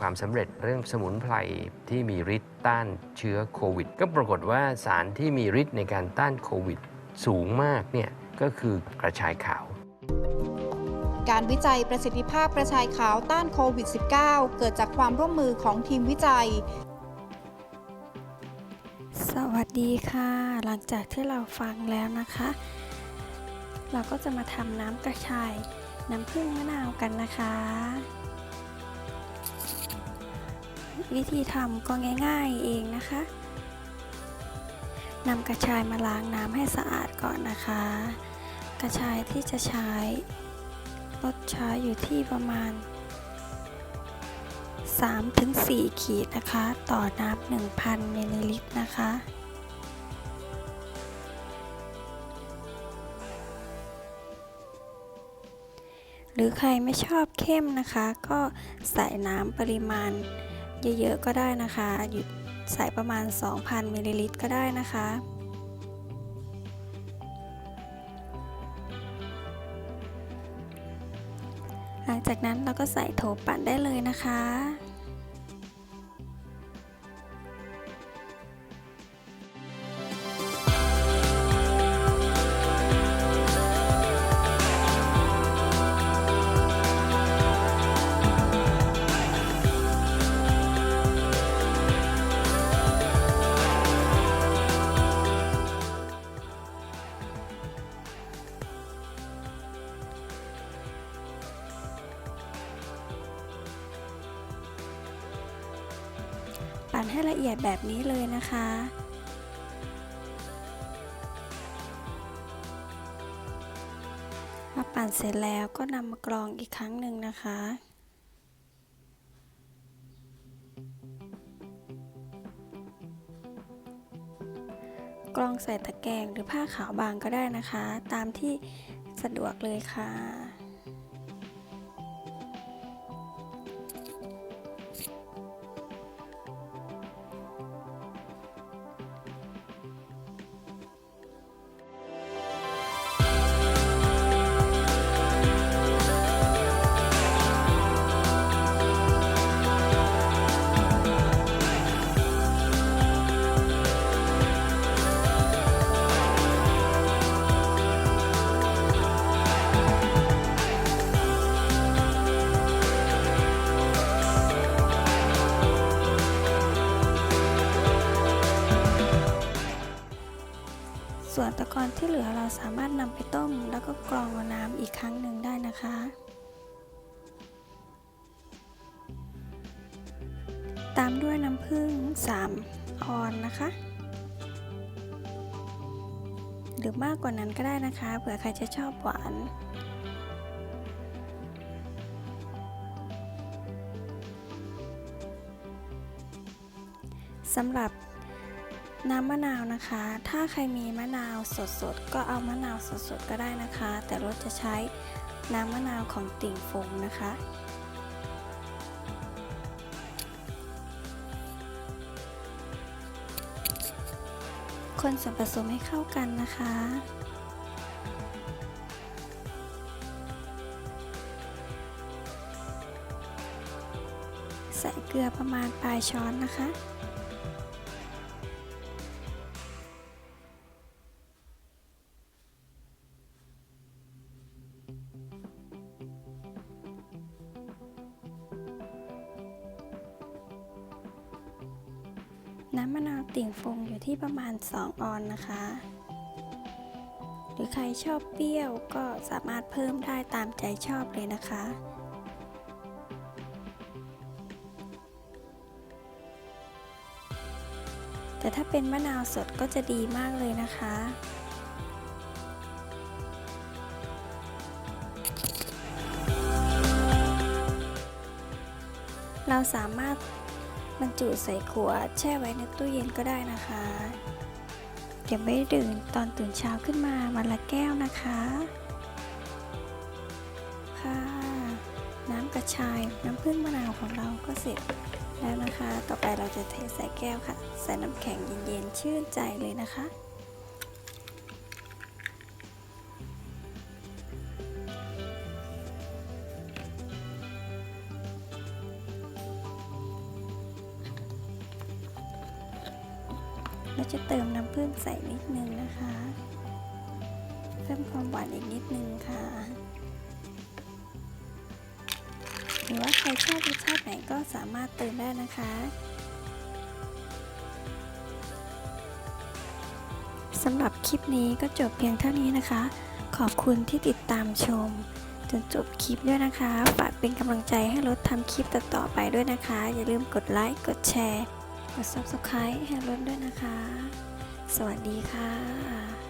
ความสำเร็จเรื่องสมุนไพรที่มีฤทธิ์ต้านเชื้อโควิด ก็ปรากฏว่าสารที่มีฤทธิ์ในการต้านโควิด สูงมากเนี่ยก็คือกระชายขาว การวิจัยประสิทธิภาพกระชายขาวต้านโควิด -19 เกิดจากความร่วมมือของทีมวิจัย สวัสดีค่ะ หลังจากที่เราฟังแล้วนะคะ เราก็จะมาทำน้ำกระชายน้ำผึ้งมะนาวกันนะคะ วิธีทำก็ง่ายๆเองนะคะนำกระชายมาล้างน้ำให้สะอาดก่อนนะคะ กระชายที่จะใช้ลดใช้อยู่ที่ประมาณ 3-4 ขีดนะคะ ต่อน้ำ1,000มิลลิลิตรนะคะหรือใครไม่ชอบเข้มนะคะ ก็ใส่น้ำปริมาณ เยอะๆก็ได้นะคะ หยุดใส่ประมาณ 2,000มิลลิลิตรก็ได้นะคะ หลังจากนั้นเราก็ใส่โถปั่นได้เลยนะคะ ปั่นให้ละเอียดแบบนี้เลยนะคะ มาปั่นเสร็จแล้วก็นำมากรองอีกครั้งหนึ่งนะคะกรองใส่ตะแกรงหรือผ้าขาวบางก็ได้นะคะ ตามที่สะดวกเลยค่ะ ที่เหลือเราสามารถนำไปต้มแล้วก็กรองน้ำอีกครั้งหนึ่งได้นะคะตามด้วยน้ำผึ้ง3ออนนะคะ หรือมากกว่านั้นก็ได้นะคะเผื่อใครจะชอบหวาน สำหรับ น้ำมะนาวนะคะ ถ้าใครมีมะนาวสดๆ ก็เอามะนาวสดๆ ก็ได้นะคะ แต่รถจะใช้น้ำมะนาวของติ่งฟงนะคะ คนส่วนผสมให้เข้ากันนะคะใส่เกลือประมาณปลายช้อนนะคะ น้ำมะนาวติ่งฟงอยู่ที่ประมาณ 2 ออนนะคะ หรือใครชอบเปรี้ยวก็สามารถเพิ่มได้ตามใจชอบเลยนะคะ แต่ถ้าเป็นมะนาวสดก็จะดีมากเลยนะคะเราสามารถ บรรจุใส่ขวดแช่ไว้ในตู้เย็นก็ได้นะคะเก็บไว้ดื่มตอนตื่นเช้าขึ้นมาวันละแก้วนะคะค่ะน้ำกระชายน้ำผึ้งมะนาวของเราก็เสร็จแล้วนะคะ ต่อไปเราจะเทใส่แก้วค่ะ ใส่น้ำแข็งเย็นๆชื่นใจเลยนะคะ เราจะเติมน้ำผึ้งใส่นิดนึงนะคะเพิ่มความหวานอีกนิดนึงค่ะ หรือว่าใครชอบรสชาติไหนก็สามารถเติมได้นะคะ สำหรับคลิปนี้ก็จบเพียงเท่านี้นะคะ ขอบคุณที่ติดตามชม จนจบคลิปด้วยนะคะ ฝากเป็นกำลังใจให้รถทำคลิปต่อๆไปด้วยนะคะ อย่าลืมกดไลค์ กดแชร์ กด subscribe ให้รถด้วยนะคะ สวัสดีค่ะ